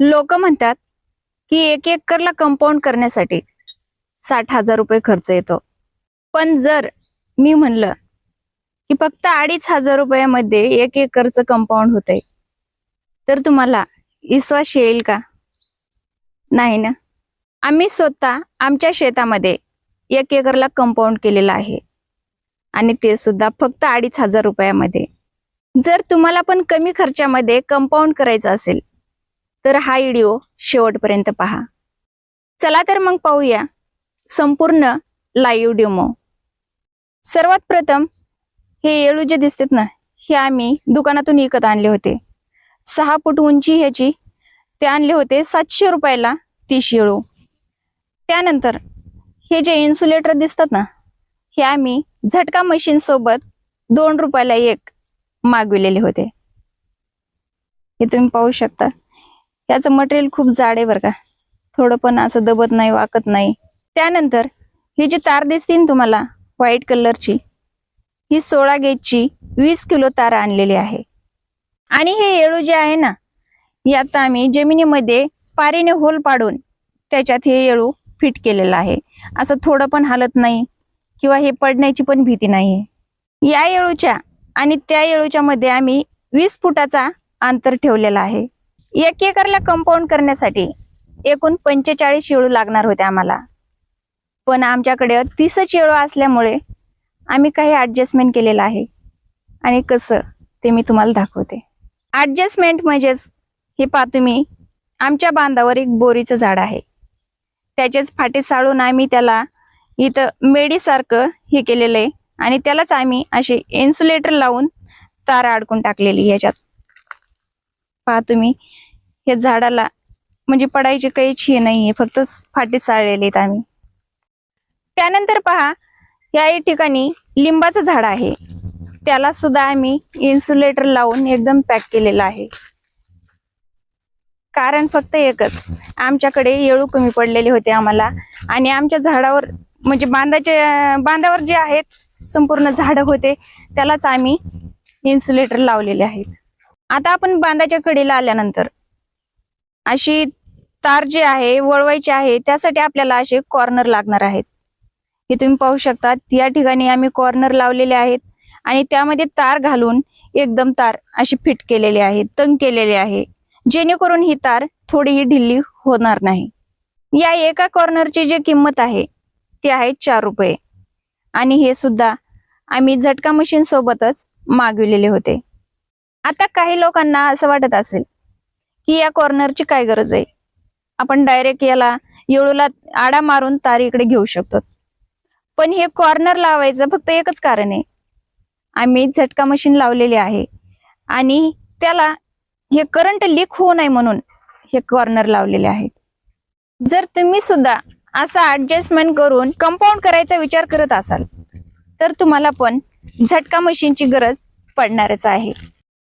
लोक म्हणतात की एक एकरला कंपाऊंड करण्यासाठी साठ हजार रुपये खर्च येतो. पण जर मी म्हणलं की फक्त अडीच हजार रुपयामध्ये एक एकरचं कंपाऊंड होतंय तर तुम्हाला विश्वास येईल का? नाही ना. आम्ही स्वतः आमच्या शेतामध्ये एक एकरला कंपाऊंड केलेलं आहे आणि ते सुद्धा फक्त अडीच हजार रुपयामध्ये. जर तुम्हाला पण कमी खर्चामध्ये कंपाऊंड करायचं असेल तर हा व्हिडिओ शेवटपर्यंत पहा. चला तर मग पाहूया संपूर्ण लाईव्ह डेमो सर्वात प्रथम हे येळू जे दिसतात ना हे आम्ही दुकानातून विकत आणले होते. सहा फूट उंची ह्याची ते आणले होते सातशे रुपयाला तीस येळू. त्यानंतर हे जे इन्सुलेटर दिसतात ना हे आम्ही झटका मशीन सोबत दोन रुपयाला एक मागविलेले होते. हे तुम्ही पाहू शकता. ह्याचं मटेरियल खूप जाड आहे बरं का. थोडं पण असं दबत नाही वाकत नाही. त्यानंतर ही जी तार दिसते ना तुम्हाला व्हाईट कलरची ही सोळा गेजची वीस किलो तार आणलेली आहे. आणि हे येळू जे आहे ना यात आम्ही जमिनीमध्ये पारीने होल पाडून त्याच्यात हे येळू फिट केलेलं आहे. असं थोडं पण हालत नाही किंवा हे पडण्याची पण भीती नाहीये. या येळूच्या आणि त्या येळूच्या मध्ये आम्ही वीस फुटाचा अंतर ठेवलेला आहे. एक एकरला कंपाऊंड करण्यासाठी एकूण पंचेचाळीस येळू लागणार होते आम्हाला. पण आमच्याकडे तीसच येळू असल्यामुळे आम्ही काही ॲडजस्टमेंट केलेलं आहे. आणि कसं ते मी तुम्हाला दाखवते. ॲडजस्टमेंट म्हणजेच हे पा तुम्ही आमच्या बांधावर एक बोरीचं झाड आहे. त्याचेच फाटे साळून आम्ही त्याला इथं मेडीसारखं हे केलेलं आहे. आणि त्यालाच आम्ही असे इन्सुलेटर लावून तार अडकून टाकलेली ह्याच्यात पहा तुम्ही हे झाडाला म्हणजे पडायची काहीच हे नाहीये फक्त फाटे साळलेले आहेत आम्ही. त्यानंतर पहा या ठिकाणी लिंबाचं झाड आहे. त्याला सुद्धा आम्ही इन्सुलेटर लावून एकदम पॅक केलेलं आहे. कारण फक्त एकच आमच्याकडे येळू कमी पडलेले होते आम्हाला. आणि आमच्या झाडावर म्हणजे बांधाचे बांधावर जे आहेत संपूर्ण झाड होते त्यालाच आम्ही इन्सुलेटर लावलेले आहेत. आता आपण बांधाच्या कडेला आल्यानंतर अशी तार जी आहे वळवायची आहे त्यासाठी आपल्याला असे कॉर्नर लागणार आहेत. हे तुम्ही पाहू शकता या ठिकाणी आम्ही कॉर्नर लावलेले आहेत आणि त्यामध्ये तार घालून एकदम तार अशी फिट केलेली आहे तंग केलेली आहे. जेणेकरून ही तार थोडीही ढिल्ली होणार नाही. या एका कॉर्नरची जी किंमत आहे ती आहे चार रुपये. आणि हे सुद्धा आम्ही झटका मशीन सोबतच मागविलेले होते. आता काही लोकांना असं वाटत असेल की या कॉर्नरची काय गरज आहे? आपण डायरेक्ट याला येळूला आडा मारून तार इकडे घेऊ शकतो. पण हे कॉर्नर लावायचं फक्त एकच कारण आहे. आम्ही झटका मशीन लावलेली आहे. आणि त्याला हे करंट लीक होऊ नये म्हणून हे कॉर्नर लावलेले आहेत. जर तुम्ही सुद्धा असा ऍडजस्टमेंट करून कंपाऊंड करायचा विचार करत असाल तर तुम्हाला पण झटका मशीनची गरज पडणारच आहे.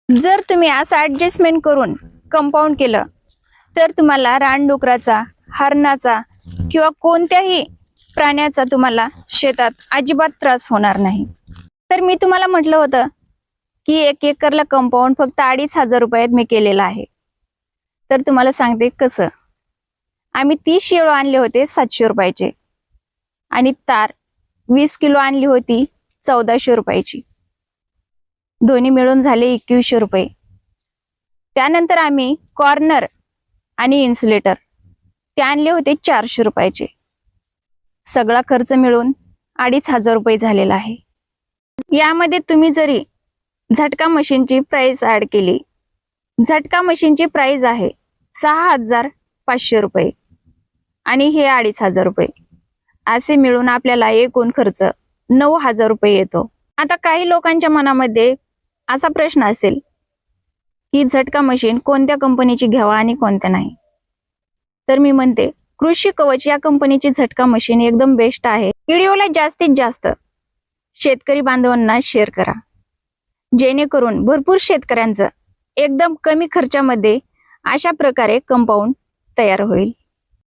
जर तुम्ही असं ऍडजस्टमेंट करून कंपाऊंड केलं तर तुम्हाला रानडुकराचा हरणाचा किंवा कोणत्याही प्राण्याचा तुम्हाला शेतात अजिबात त्रास होणार नाही. तर मी तुम्हाला म्हटलं होतं की एक एकरला कंपाऊंड फक्त अडीच हजार रुपयात मी केलेलं आहे. तर तुम्हाला सांगते कसं. आम्ही तीस शेळू आणले होते सातशे रुपयाचे. आणि तार वीस किलो आणली होती चौदाशे रुपयाची. दोन्ही मिळून झाले एकवीसशे रुपये. त्यानंतर आम्ही कॉर्नर आणि इन्सुलेटर. ते आणले होते चारशे रुपयाचे. सगळा खर्च मिळून अडीच हजार रुपये झालेला आहे. यामध्ये तुम्ही जरी झटका मशीनची प्राइस ऍड केली झटका मशीनची प्राइस आहे सहा हजार पाचशे रुपये आणि हे अडीच हजार रुपये. असे मिळून आपल्याला एकूण खर्च नऊ हजार रुपये येतो. आता काही लोकांच्या मनामध्ये असा प्रश्न असेल ही झटका मशीन कोणत्या कंपनीची घ्यावा आणि कोणत्या नाही. तर मी म्हणते कृषी कवच या कंपनीची झटका मशीन एकदम बेस्ट आहे. व्हिडिओला जास्तीत जास्त शेतकरी बांधवांना शेअर करा. जेणेकरून भरपूर शेतकऱ्यांचं एकदम कमी खर्चामध्ये अशा प्रकारे कंपाऊंड तयार होईल.